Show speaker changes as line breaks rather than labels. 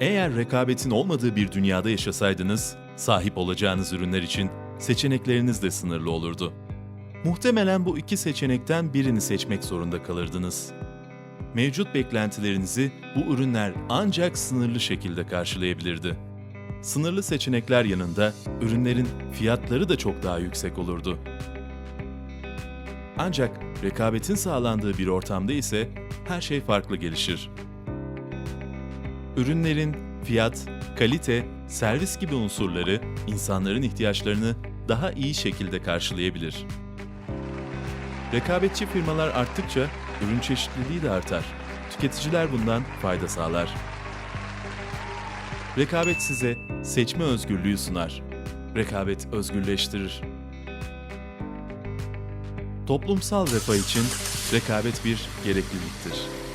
Eğer rekabetin olmadığı bir dünyada yaşasaydınız, sahip olacağınız ürünler için seçenekleriniz de sınırlı olurdu. Muhtemelen bu iki seçenekten birini seçmek zorunda kalırdınız. Mevcut beklentilerinizi bu ürünler ancak sınırlı şekilde karşılayabilirdi. Sınırlı seçenekler yanında ürünlerin fiyatları da çok daha yüksek olurdu. Ancak rekabetin sağlandığı bir ortamda ise her şey farklı gelişir. Ürünlerin fiyat, kalite, servis gibi unsurları insanların ihtiyaçlarını daha iyi şekilde karşılayabilir. Rekabetçi firmalar arttıkça ürün çeşitliliği de artar. Tüketiciler bundan fayda sağlar. Rekabet size seçme özgürlüğü sunar. Rekabet özgürleştirir. Toplumsal refah için rekabet bir gerekliliktir.